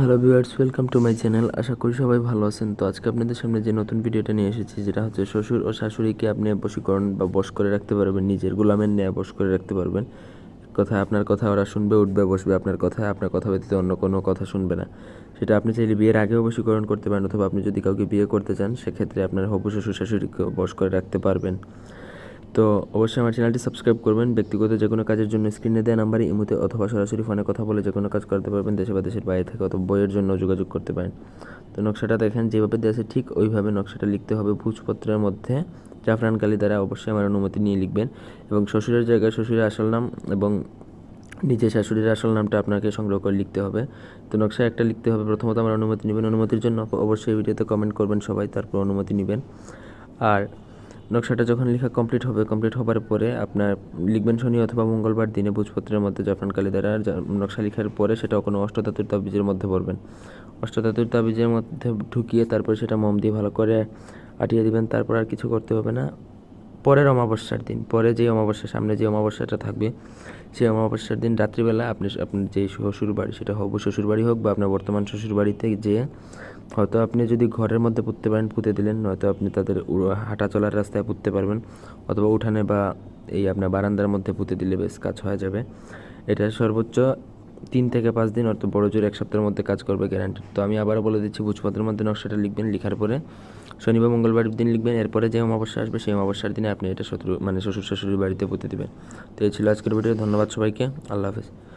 Hello viewers welcome to my channel আশা করি সবাই ভালো আছেন। তো আজকে আপনাদের সামনে যে নতুন ভিডিওটা নিয়ে এসেছি যেটা হচ্ছে শ্বশুর ও শাশুড়িকে আপনি বশীকরণ বা বশ করে রাখতে পারবেন, নিজের গোলামের ন্যায় বশ করে রাখতে পারবেন। কথা আপনার কথা ওরা শুনবে, উঠবে, বসবে। আপনার কথায়, আপনার কথা ব্যতীত অন্য কোনো কথা শুনবে না। সেটা আপনি চাইলে বিয়ের আগেও বশীকরণ করতে পারেন, অথবা আপনি যদি কাউকে বিয়ে করতে চান, সেক্ষেত্রে আপনার হবু শ্বশুর শাশুড়িকে বশ করে রাখতে পারবেন। তো অবশ্যই আমার চ্যানেলটি সাবস্ক্রাইব করবেন। ব্যক্তিগত যে কোনো কাজের জন্য স্ক্রিনে দেওয়া নাম্বারে ইমুতে অথবা সরাসরি ফোনে কথা বলে যে কোনো কাজ করতে পারবেন দেশে বা দেশের বাইরে থেকে অথবা বইয়ের জন্য যোগাযোগ করতে পারেন। তো নকশাটা দেখেন, যেভাবে আছে ঠিক ওইভাবে নকশাটা লিখতে হবে ভোজপত্রের মধ্যে। জাফরান কালি দ্বারা অবশ্যই আমার অনুমতি নিয়ে লিখবেন এবং শ্বশুরের জায়গায় শ্বশুরের আসল নাম এবং নিজের শাশুড়ির আসল নামটা আপনাকে সংগ্রহ করে লিখতে হবে। তো নকশা একটা লিখতে হবে, প্রথমত আমার অনুমতি নেবেন। অনুমতির জন্য অবশ্যই ভিডিওতে কমেন্ট করবেন সবাই, তারপর অনুমতি নেবেন। আর নকশাটা যখন লেখা কমপ্লিট হবে কমপ্লিট হবার পরে আপনার লিখবেন শনি অথবা মঙ্গলবার দিনে বুঝপত্রের মধ্যে জাফরান কালি দ্বারা নকশা লেখার পরে সেটা কোনো অষ্টধাতুর তাবিজের মধ্যে ভরবেন। অষ্টধাতুর তাবিজের মধ্যে ঢুকিয়ে তারপর সেটা মম দিয়ে ভালো করে আটিয়ে দিবেন, তারপর আর কিছু করতে হবে না। পরের অমাবস্যার দিন, পরে যে অমাবস্যা সামনে যে অমাবস্যাটা থাকবে, সেই অমাবস্যার দিন রাত্রিবেলা আপনি আপনার যে শ্বশুর বাড়ি সেটা হবু শ্বশুর বাড়ি হোক বা আপনার বর্তমান শ্বশুর বাড়িতে যেয়ে, হয়তো আপনি যদি ঘরের মধ্যে পুঁততে পারেন, পুঁতে দিলেন, নয়তো আপনি তাদের হাঁটা চলার রাস্তায় পুঁততে পারবেন, অথবা উঠানে বা এই আপনার বারান্দার মধ্যে পুঁতে দিলে বেশ কাজ হয়ে যাবে। এটা সর্বোচ্চ তিন থেকে পাঁচ দিন, অর্থাৎ বড় জোর এক সপ্তাহের মধ্যে কাজ করবে গ্যারান্টি তো আমি আবারও বলে দিচ্ছি ভোজপত্রের মধ্যে নকশাটা লিখবেন, লিখার পরে শনিবার, মঙ্গলবার দিন লিখবেন, এরপরে যে অমাবস্যা আসবে সেই অমাবস্যার দিনে আপনি এটা শত্রু মানে শ্বশুর শাশুড়ির বাড়িতে পুঁতে দেবেন। তো এই ছিল আজকের ভিডিও, ধন্যবাদ সবাইকে, আল্লাহ হাফেজ।